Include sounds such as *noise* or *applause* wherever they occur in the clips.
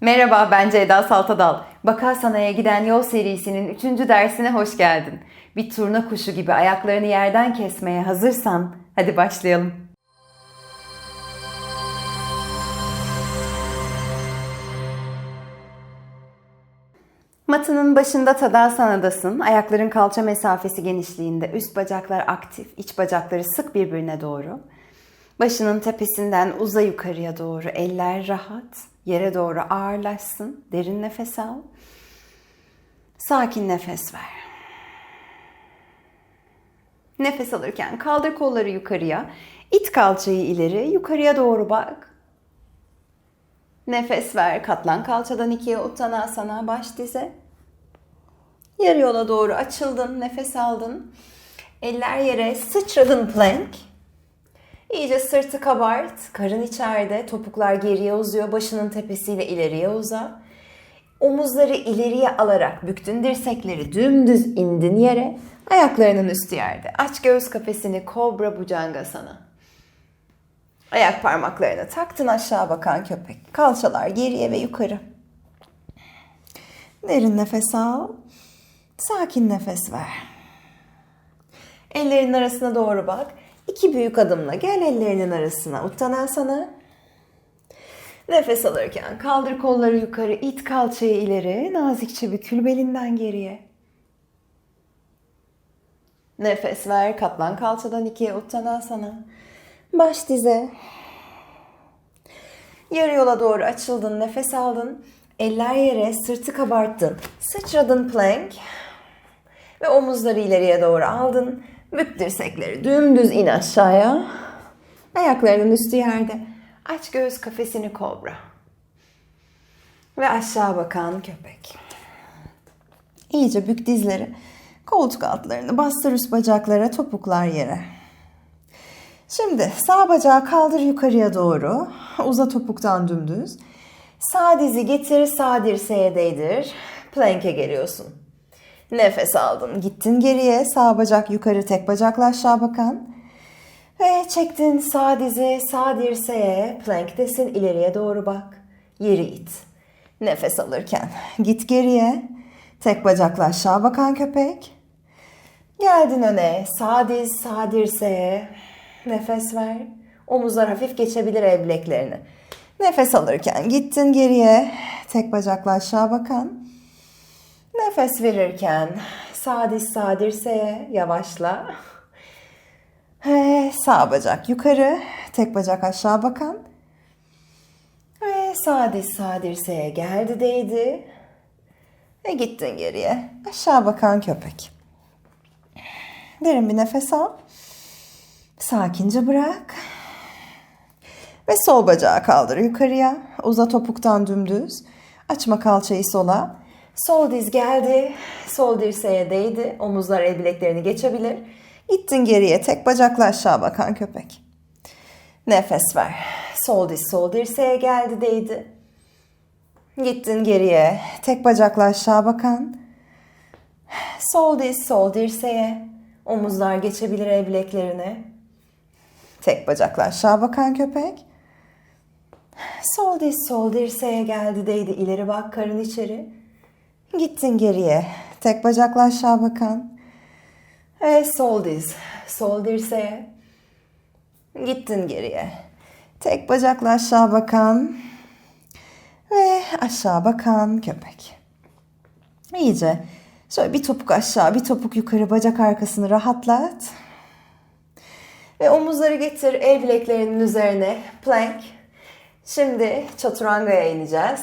Merhaba, ben Ceyda Saltadal. Bakarsana'ya giden yol serisinin 3. dersine hoş geldin. Bir turna kuşu gibi ayaklarını yerden kesmeye hazırsan, hadi başlayalım. Matının başında Tadasana'dasın. Ayakların kalça mesafesi genişliğinde. Üst bacaklar aktif, iç bacakları sık birbirine doğru. Başının tepesinden uza yukarıya doğru. Eller rahat. Yere doğru ağırlaşsın. Derin nefes al. Sakin nefes ver. Nefes alırken kaldır kolları yukarıya. İt kalçayı ileri, yukarıya doğru bak. Nefes ver. Katlan kalçadan ikiye uttanasana. Baş dize. Yarı yola doğru açıldın. Nefes aldın. Eller yere sıçradın plank. İyice sırtı kabart. Karın içeride. Topuklar geriye uzuyor. Başının tepesiyle ileriye uza. Omuzları ileriye alarak büktün dirsekleri dümdüz indin yere. Ayaklarının üstü yerde. Aç göğüs kafesini kobra bucangasana. Ayak parmaklarını taktın aşağı bakan köpek. Kalçalar geriye ve yukarı. Derin nefes al. Sakin nefes ver. Ellerin arasına doğru bak. İki büyük adımla gel ellerinin arasına. Uttanasana. Nefes alırken kaldır kolları yukarı, it kalçayı ileri, nazikçe bükül belinden geriye. Nefes ver, katlan kalçadan ikiye uttanasana. Baş dize. Yarı yola doğru açıldın, nefes aldın. Eller yere, sırtı kabarttın. Sıçradın plank. Ve omuzları ileriye doğru aldın. Bük dirsekleri dümdüz in aşağıya. Ayaklarının üstü yerde. Aç göğüs kafesini kobra. Ve aşağı bakan köpek. İyice bük dizleri. Koltuk altlarını bastır üst bacaklara, topuklar yere. Şimdi sağ bacağı kaldır yukarıya doğru. Uza topuktan dümdüz. Sağ dizi getir, sağ dirseğe değdir. Plank'e geliyorsun. Nefes aldın. Gittin geriye. Sağ bacak yukarı, tek bacakla aşağı bakan. Ve çektin sağ dizi, sağ dirseğe. Plank'tesin. ileriye doğru bak. Yeri it. Nefes alırken git geriye. Tek bacakla aşağı bakan köpek. Geldin öne. Sağ diz, sağ dirseğe. Nefes ver. Omuzlar hafif geçebilir el bileklerini. Nefes alırken gittin geriye. Tek bacakla aşağı bakan. Nefes verirken sağ diz yavaşla. Ve sağ bacak yukarı. Tek bacak aşağı bakan. Ve sağ diz geldi değdi. Ve gittin geriye. Aşağı bakan köpek. Derin bir nefes al. Sakince bırak. Ve sol bacağı kaldır yukarıya. Uza topuktan dümdüz. Açma kalçayı sola. Sol diz geldi. Sol dirseğe değdi. Omuzlar el bileklerini geçebilir. Gittin geriye. Tek bacakla aşağı bakan köpek. Nefes ver. Sol diz sol dirseğe geldi değdi. Gittin geriye. Tek bacakla aşağı bakan. Sol diz sol dirseğe. Omuzlar geçebilir el bileklerine. Tek bacakla aşağı bakan köpek. Sol diz sol dirseğe geldi değdi. İleri bak karın içeri. Gittin geriye. Tek bacakla aşağı bakan. Ve sol diz sol dirseğe. Gittin geriye. Tek bacakla aşağı bakan. Ve aşağı bakan köpek. İyice şöyle bir topuk aşağı bir topuk yukarı bacak arkasını rahatlat. Ve omuzları getir el bileklerinin üzerine plank. Şimdi chaturanga'ya ineceğiz.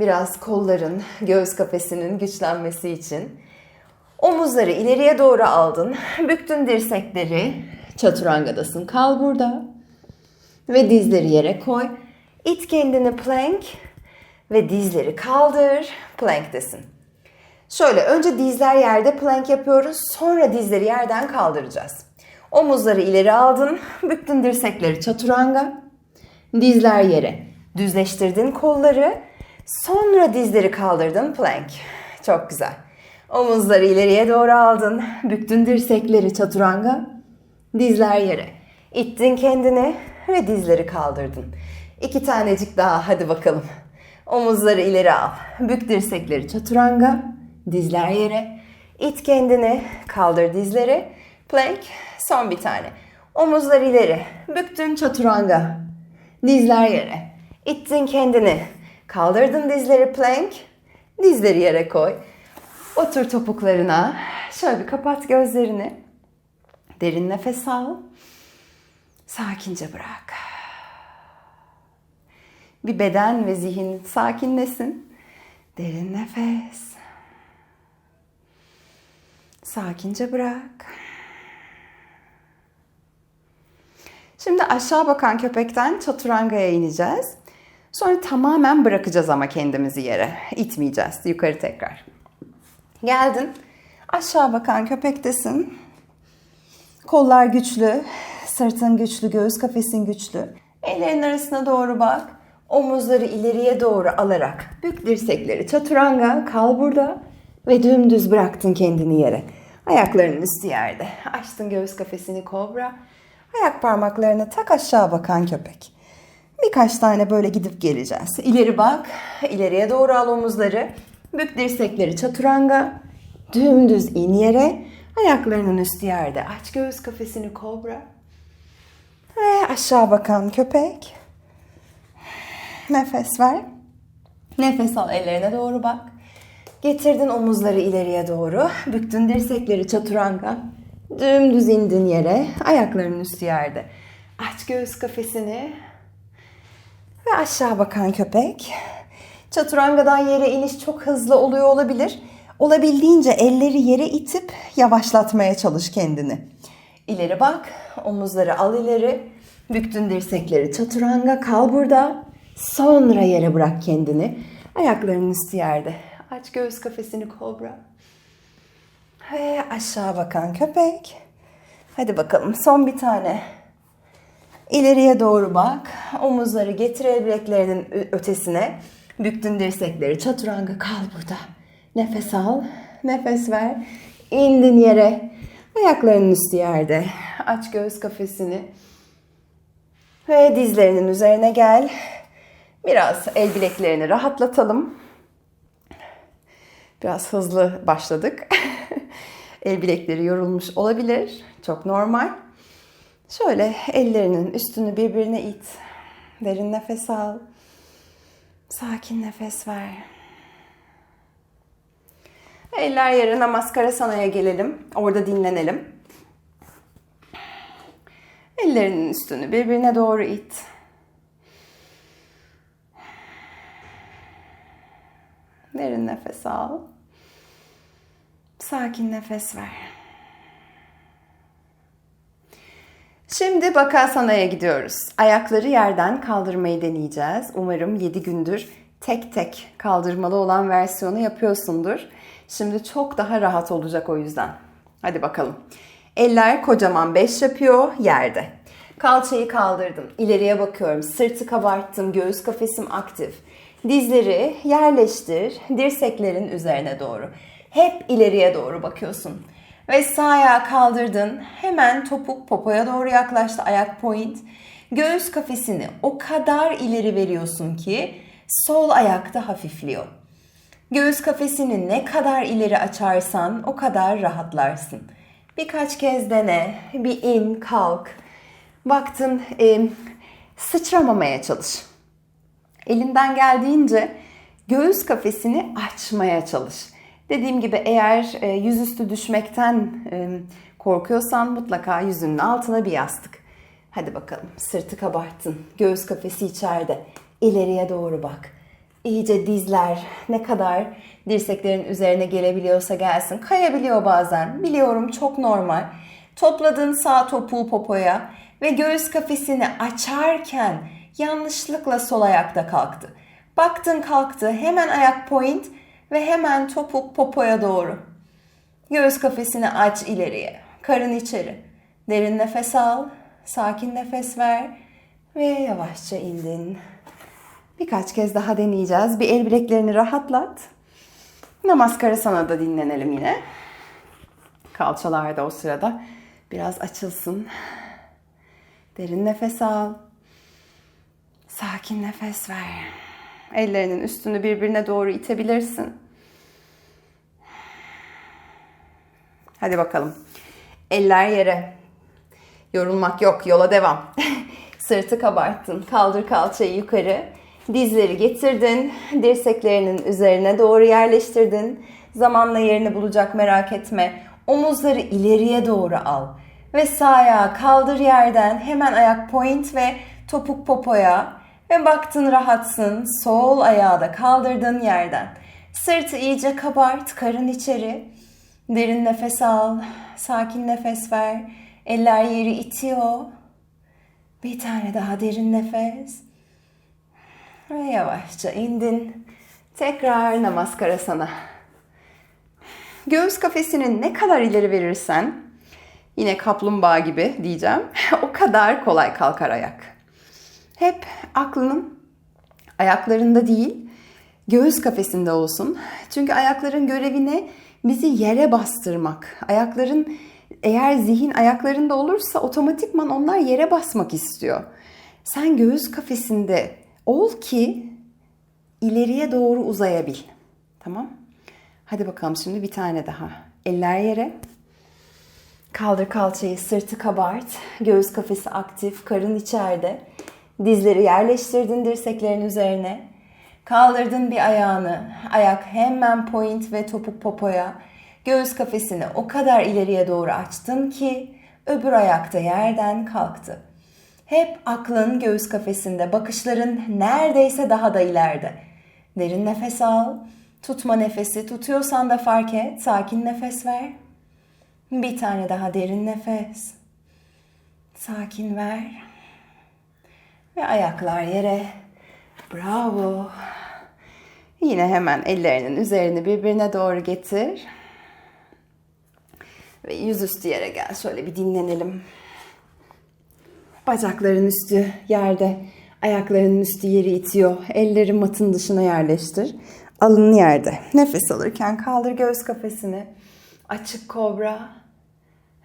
Biraz kolların, göğüs kafesinin güçlenmesi için. Omuzları ileriye doğru aldın. Büktün dirsekleri. Chaturanga'dasın. Kal burada. Ve dizleri yere koy. İt kendini plank. Ve dizleri kaldır. Plank'tesin. Şöyle önce dizler yerde plank yapıyoruz. Sonra dizleri yerden kaldıracağız. Omuzları ileri aldın. Büktün dirsekleri chaturanga. Dizler yere. Düzleştirdin kolları. Sonra dizleri kaldırdın plank. Çok güzel. Omuzları ileriye doğru aldın. Büktün dirsekleri chaturanga. Dizler yere. İttin kendini ve dizleri kaldırdın. İki tanecik daha hadi bakalım. Omuzları ileri al. Bük dirsekleri çaturanga. Dizler yere. İt kendini. Kaldır dizleri. Plank. Son bir tane. Omuzlar ileri. Büktün çaturanga. Dizler yere. İttin kendini. Kaldırdın dizleri plank. Dizleri yere koy. Otur topuklarına. Şöyle bir kapat gözlerini. Derin nefes al. Sakince bırak. Bir beden ve zihin sakinlesin. Derin nefes. Sakince bırak. Şimdi aşağı bakan köpekten çaturangaya ineceğiz. Sonra tamamen bırakacağız ama kendimizi yere. İtmeyeceğiz. Yukarı tekrar. Geldin. Aşağı bakan köpektesin. Kollar güçlü, sırtın güçlü, göğüs kafesin güçlü. Ellerin arasına doğru bak. Omuzları ileriye doğru alarak bük dirsekleri çaturanga kal burada ve dümdüz bıraktın kendini yere. Ayaklarının üstü yerde. Açtın göğüs kafesini kobra. Ayak parmaklarını tak aşağı bakan köpek. Birkaç tane böyle gidip geleceğiz. İleri bak, ileriye doğru al omuzları. Bük dirsekleri çaturanga. Dümdüz in yere. Ayaklarının üstü yerde. Aç göğüs kafesini kobra. Ve aşağı bakan köpek. Nefes ver. Nefes al ellerine doğru bak. Getirdin omuzları ileriye doğru. Büktün dirsekleri çaturanga. Dümdüz indin yere. Ayaklarının üstü yerde. Aç göğüs kafesini. Ve aşağı bakan köpek. Çaturangadan yere iniş çok hızlı oluyor olabilir. Olabildiğince elleri yere itip yavaşlatmaya çalış kendini. İleri bak, omuzları al ileri. Büktün dirsekleri çaturanga kal burada. Sonra yere bırak kendini. Ayaklarının üstü yerde. Aç göğüs kafesini kobra. Ve aşağı bakan köpek. Hadi bakalım son bir tane. İleriye doğru bak. Omuzları getir bileklerinin ötesine. Büktün dirsekleri çaturanga kal burada. Nefes al. Nefes ver. İndin yere. Ayaklarının üstü yerde. Aç göğüs kafesini. Ve dizlerinin üzerine gel. Biraz el bileklerini rahatlatalım. Biraz hızlı başladık. *laughs* el bilekleri yorulmuş olabilir. Çok normal. Şöyle ellerinin üstünü birbirine it. Derin nefes al. Sakin nefes ver. Eller yere namaskara sanaya gelelim. Orada dinlenelim. Ellerinin üstünü birbirine doğru it. Derin nefes al. Sakin nefes ver. Şimdi Bakasana'ya gidiyoruz. Ayakları yerden kaldırmayı deneyeceğiz. Umarım 7 gündür tek tek kaldırmalı olan versiyonu yapıyorsundur. Şimdi çok daha rahat olacak o yüzden. Hadi bakalım. Eller kocaman 5 yapıyor yerde. Kalçayı kaldırdım. İleriye bakıyorum. Sırtı kabarttım. Göğüs kafesim aktif. Dizleri yerleştir. Dirseklerin üzerine doğru. Hep ileriye doğru bakıyorsun. Ve sağ ayağı kaldırdın. Hemen topuk popoya doğru yaklaştı. Ayak point. Göğüs kafesini o kadar ileri veriyorsun ki sol ayakta hafifliyor. Göğüs kafesini ne kadar ileri açarsan o kadar rahatlarsın. Birkaç kez dene. Bir in, kalk. Baktın e, sıçramamaya çalış. Elinden geldiğince göğüs kafesini açmaya çalış. Dediğim gibi eğer e, yüzüstü düşmekten e, korkuyorsan mutlaka yüzünün altına bir yastık. Hadi bakalım sırtı kabarttın. Göğüs kafesi içeride. İleriye doğru bak. İyice dizler ne kadar dirseklerin üzerine gelebiliyorsa gelsin. Kayabiliyor bazen. Biliyorum çok normal. Topladın sağ topuğu popoya ve göğüs kafesini açarken yanlışlıkla sol ayakta kalktı. Baktın kalktı hemen ayak point ve hemen topuk popoya doğru. Göğüs kafesini aç ileriye. Karın içeri. Derin nefes al. Sakin nefes ver. Ve yavaşça indin. Birkaç kez daha deneyeceğiz. Bir el bileklerini rahatlat. Namaskara sana da dinlenelim yine. Kalçalar da o sırada biraz açılsın. Derin nefes al. Sakin nefes ver. Ellerinin üstünü birbirine doğru itebilirsin. Hadi bakalım. Eller yere. Yorulmak yok. Yola devam. *laughs* Sırtı kabarttın. Kaldır kalçayı yukarı. Dizleri getirdin. Dirseklerinin üzerine doğru yerleştirdin. Zamanla yerini bulacak merak etme. Omuzları ileriye doğru al. Ve sağ ayağı kaldır yerden. Hemen ayak point ve topuk popoya. Ve baktın rahatsın. Sol ayağı da kaldırdın yerden. Sırtı iyice kabart. Karın içeri. Derin nefes al. Sakin nefes ver. Eller yeri itiyor. Bir tane daha derin nefes. Ve yavaşça indin. Tekrar namaskara sana. Göğüs kafesini ne kadar ileri verirsen, yine kaplumbağa gibi diyeceğim, *laughs* o kadar kolay kalkar ayak. Hep aklının ayaklarında değil, göğüs kafesinde olsun. Çünkü ayakların görevi ne? Bizi yere bastırmak. Ayakların eğer zihin ayaklarında olursa otomatikman onlar yere basmak istiyor. Sen göğüs kafesinde ol ki ileriye doğru uzayabil. Tamam? Hadi bakalım şimdi bir tane daha. Eller yere. Kaldır kalçayı, sırtı kabart. Göğüs kafesi aktif, karın içeride. Dizleri yerleştirdin dirseklerin üzerine. Kaldırdın bir ayağını. Ayak hemen point ve topuk popoya. Göğüs kafesini o kadar ileriye doğru açtın ki öbür ayakta yerden kalktı. Hep aklın göğüs kafesinde, bakışların neredeyse daha da ileride. Derin nefes al. Tutma nefesi. Tutuyorsan da fark et. Sakin nefes ver. Bir tane daha derin nefes. Sakin ver. Ve ayaklar yere. Bravo. Yine hemen ellerinin üzerini birbirine doğru getir. Ve yüzüstü yere gel. Şöyle bir dinlenelim. Bacakların üstü yerde. Ayaklarının üstü yeri itiyor. Elleri matın dışına yerleştir. Alın yerde. Nefes alırken kaldır göğüs kafesini. Açık kobra.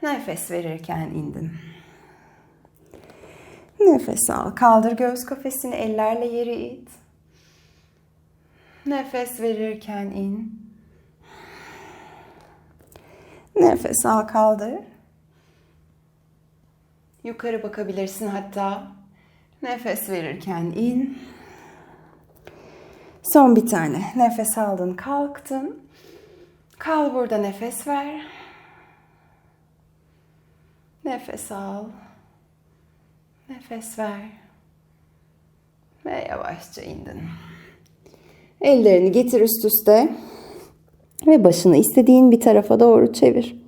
Nefes verirken indin. Nefes al. Kaldır göğüs kafesini. Ellerle yeri it. Nefes verirken in. Nefes al kaldır. Yukarı bakabilirsin hatta. Nefes verirken in. Son bir tane. Nefes aldın, kalktın. Kal burada nefes ver. Nefes al. Nefes ver. Ve yavaşça indin. Ellerini getir üst üste. Ve başını istediğin bir tarafa doğru çevir.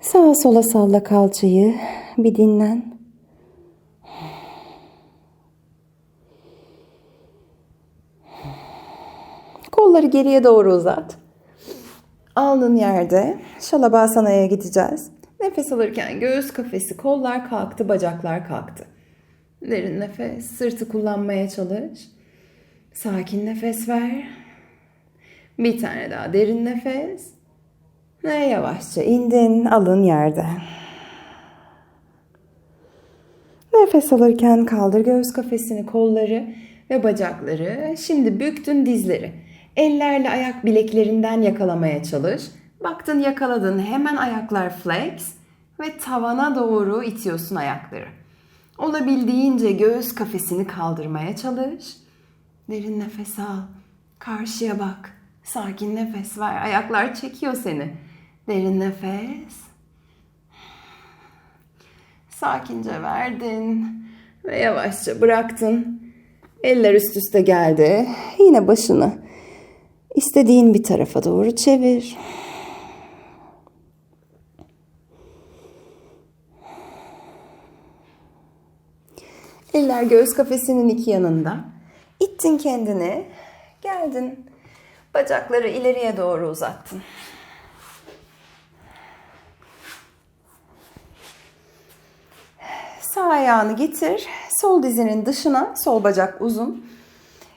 Sağa sola salla kalçayı. Bir dinlen. Kolları geriye doğru uzat. Alnın yerde. Şalabasana'ya gideceğiz. Nefes alırken göğüs kafesi, kollar kalktı, bacaklar kalktı. Derin nefes, sırtı kullanmaya çalış. Sakin nefes ver. Bir tane daha derin nefes. Ve yavaşça indin, alın yerde. Nefes alırken kaldır göğüs kafesini, kolları ve bacakları. Şimdi büktün dizleri. Ellerle ayak bileklerinden yakalamaya çalış. Baktın yakaladın hemen ayaklar flex ve tavana doğru itiyorsun ayakları. Olabildiğince göğüs kafesini kaldırmaya çalış. Derin nefes al. Karşıya bak. Sakin nefes ver. Ayaklar çekiyor seni. Derin nefes. Sakince verdin ve yavaşça bıraktın. Eller üst üste geldi. Yine başını istediğin bir tarafa doğru çevir. Eller göğüs kafesinin iki yanında. İttin kendini. Geldin. Bacakları ileriye doğru uzattın. Sağ ayağını getir. Sol dizinin dışına, sol bacak uzun.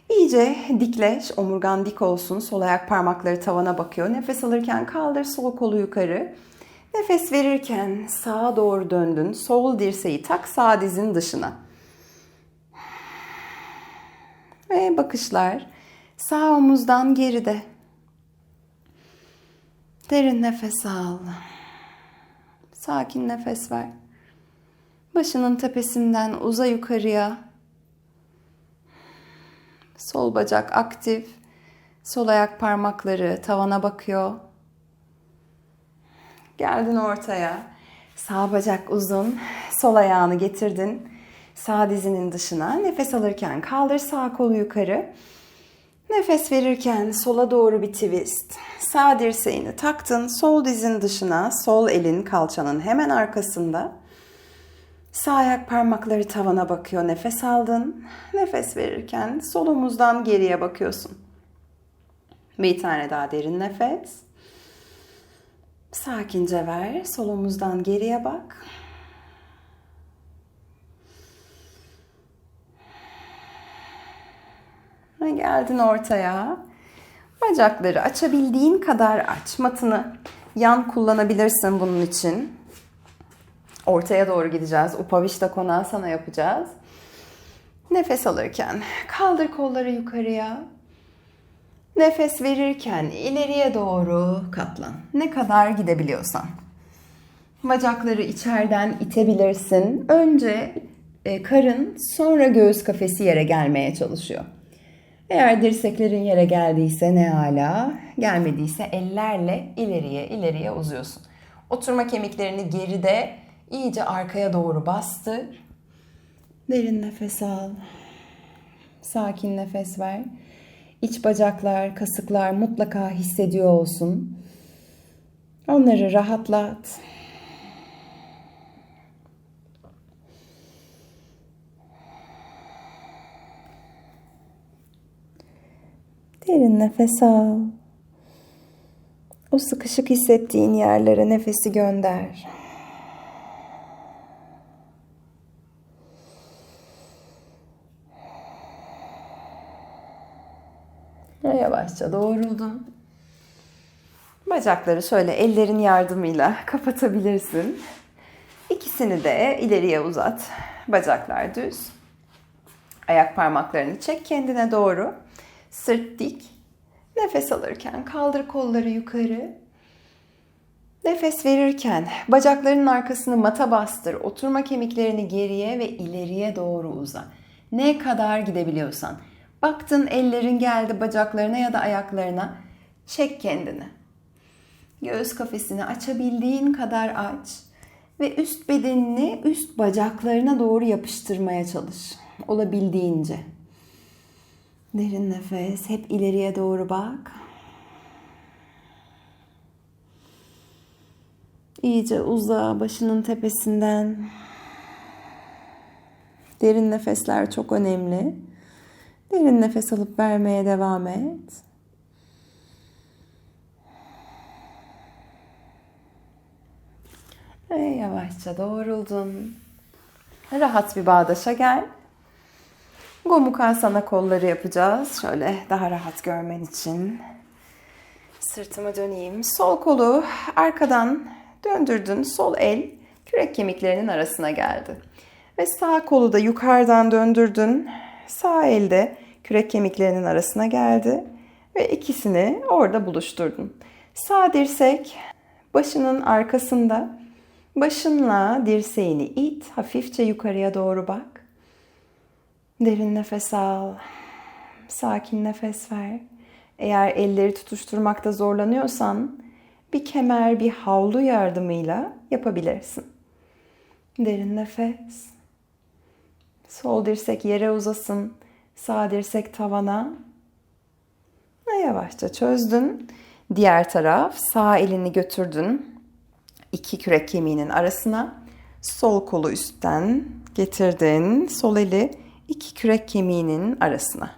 İyice dikleş, omurgan dik olsun. Sol ayak parmakları tavana bakıyor. Nefes alırken kaldır sol kolu yukarı. Nefes verirken sağa doğru döndün. Sol dirseği tak sağ dizin dışına. Ve bakışlar sağ omuzdan geride. Derin nefes al. Sakin nefes ver. Başının tepesinden uza yukarıya. Sol bacak aktif. Sol ayak parmakları tavana bakıyor. Geldin ortaya. Sağ bacak uzun. Sol ayağını getirdin. Sağ dizinin dışına. Nefes alırken kaldır sağ kolu yukarı. Nefes verirken sola doğru bir twist. Sağ dirseğini taktın. Sol dizin dışına. Sol elin kalçanın hemen arkasında. Sağ ayak parmakları tavana bakıyor. Nefes aldın. Nefes verirken sol omuzdan geriye bakıyorsun. Bir tane daha derin nefes. Sakince ver. Sol omuzdan geriye bak. Ve geldin ortaya. Bacakları açabildiğin kadar aç. Matını yan kullanabilirsin bunun için. Ortaya doğru gideceğiz. Upavişta Konasana yapacağız. Nefes alırken kaldır kolları yukarıya. Nefes verirken ileriye doğru katlan. Ne kadar gidebiliyorsan. Bacakları içeriden itebilirsin. Önce e, karın sonra göğüs kafesi yere gelmeye çalışıyor. Eğer dirseklerin yere geldiyse ne hala, gelmediyse ellerle ileriye ileriye uzuyorsun. Oturma kemiklerini geride iyice arkaya doğru bastır. Derin nefes al. Sakin nefes ver. İç bacaklar, kasıklar mutlaka hissediyor olsun. Onları rahatlat. Derin nefes al. O sıkışık hissettiğin yerlere nefesi gönder. Yavaşça doğruldun. Bacakları şöyle ellerin yardımıyla kapatabilirsin. İkisini de ileriye uzat. Bacaklar düz. Ayak parmaklarını çek kendine doğru. Sırt dik. Nefes alırken kaldır kolları yukarı. Nefes verirken bacaklarının arkasını mata bastır. Oturma kemiklerini geriye ve ileriye doğru uza. Ne kadar gidebiliyorsan. Baktın ellerin geldi bacaklarına ya da ayaklarına. Çek kendini. Göğüs kafesini açabildiğin kadar aç ve üst bedenini üst bacaklarına doğru yapıştırmaya çalış. Olabildiğince. Derin nefes. Hep ileriye doğru bak. İyice uza başının tepesinden. Derin nefesler çok önemli. Derin nefes alıp vermeye devam et. Ve yavaşça doğruldun. Rahat bir bağdaşa gel. Gomukasana kolları yapacağız. Şöyle daha rahat görmen için. Sırtımı döneyim. Sol kolu arkadan döndürdün. Sol el kürek kemiklerinin arasına geldi. Ve sağ kolu da yukarıdan döndürdün. Sağ elde kürek kemiklerinin arasına geldi. Ve ikisini orada buluşturdun. Sağ dirsek başının arkasında. Başınla dirseğini it. Hafifçe yukarıya doğru bak. Derin nefes al. Sakin nefes ver. Eğer elleri tutuşturmakta zorlanıyorsan bir kemer, bir havlu yardımıyla yapabilirsin. Derin nefes. Sol dirsek yere uzasın. Sağ dirsek tavana. Yavaşça çözdün. Diğer taraf sağ elini götürdün. iki kürek kemiğinin arasına. Sol kolu üstten getirdin. Sol eli iki kürek kemiğinin arasına.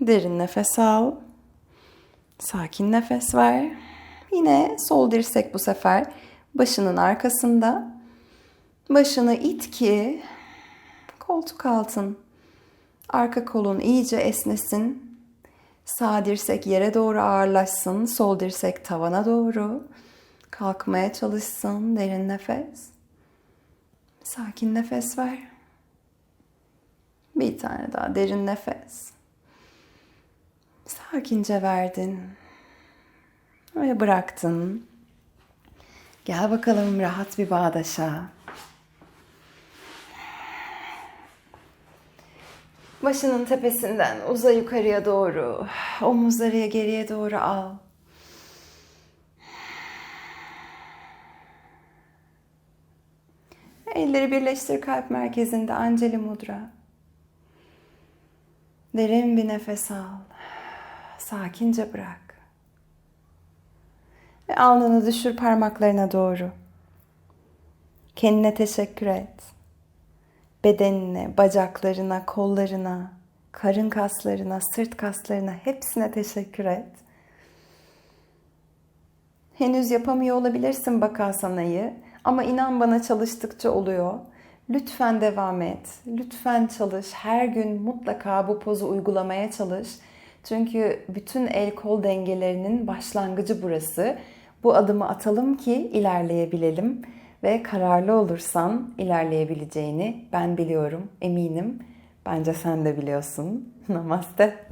Derin nefes al. Sakin nefes ver. Yine sol dirsek bu sefer başının arkasında. Başını it ki koltuk altın. Arka kolun iyice esnesin. Sağ dirsek yere doğru ağırlaşsın. Sol dirsek tavana doğru. Kalkmaya çalışsın. Derin nefes. Sakin nefes ver. Bir tane daha derin nefes. Sakince verdin. Ve bıraktın. Gel bakalım rahat bir bağdaşa. Başının tepesinden uza yukarıya doğru. Omuzları geriye doğru al. Elleri birleştir kalp merkezinde Anjali Mudra. Derin bir nefes al. Sakince bırak. Ve alnını düşür parmaklarına doğru. Kendine teşekkür et. Bedenine, bacaklarına, kollarına, karın kaslarına, sırt kaslarına hepsine teşekkür et. Henüz yapamıyor olabilirsin Bakasana'yı ama inan bana çalıştıkça oluyor. Lütfen devam et. Lütfen çalış. Her gün mutlaka bu pozu uygulamaya çalış. Çünkü bütün el kol dengelerinin başlangıcı burası. Bu adımı atalım ki ilerleyebilelim ve kararlı olursan ilerleyebileceğini ben biliyorum, eminim. Bence sen de biliyorsun. *laughs* Namaste.